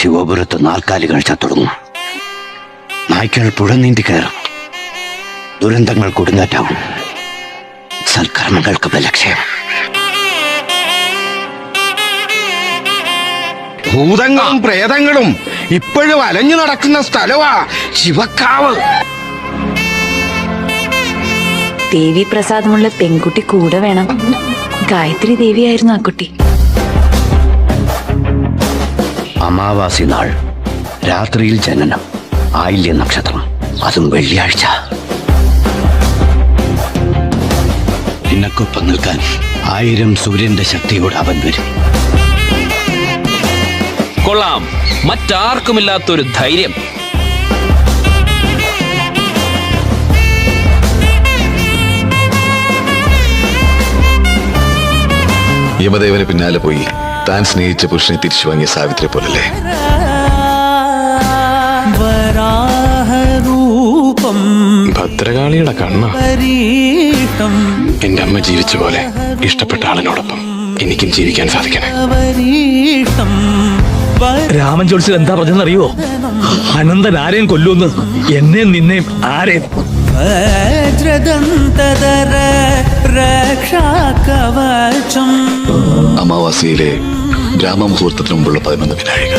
ശിവപുരത്ത് നാൽക്കാലികൾ തുടങ്ങും. നായ്ക്കൾ പുഴ നീന്തി കയറും. ദുരന്തങ്ങൾ കൊടുങ്കാറ്റാവും. സൽക്കർമ്മങ്ങൾക്ക് ബലക്ഷയം ഭൂതങ്ങളും പ്രേതങ്ങളും ഇപ്പോഴും അലഞ്ഞു നടക്കുന്ന സ്ഥലവാ ശിവക്കാവ്. ദേവി പ്രസാദമുള്ള പെൺകുട്ടി കൂടെ വേണം. ഗായത്രി ദേവിയായിരുന്നു ആ കുട്ടി. അമാവാസി നാൾ. രാത്രിയിൽ ജനനം ആയില്യ നക്ഷത്രം അതും വെള്ളിയാഴ്ച. നിനക്കൊപ്പം നിൽക്കാൻ ആയിരം സൂര്യന്റെ ശക്തിയോട് അവൻ വരും. കൊള്ളാം. മറ്റാർക്കുമില്ലാത്തൊരു ധൈര്യം. യമദേവന് പിന്നാലെ പോയി. താൻ സ്നേഹിച്ച പുരുഷനെ തിരിച്ചു വാങ്ങിയ സാവിത്രി പോലല്ലേ? ഭദ്രകാളിയുടെ കണ്ണ. എന്റെ അമ്മ ജീവിച്ച പോലെ ഇഷ്ടപ്പെട്ട ആളിനോടൊപ്പം എനിക്കും ജീവിക്കാൻ സാധിക്കണേ. രാമൻ ചോദിച്ചത് എന്താ പറഞ്ഞെന്നറിയോ അനന്തൻ ആരെയും കൊല്ലുമെന്ന് എന്നെയും നിന്നെയും ആരെയും രക്ഷാ രക്ഷാകവചം. അമാവാസിയിലെ ഗ്രാമമുഹൂർത്തത്തിന് മുമ്പുള്ള പതിനൊന്ന് വിനാഴിക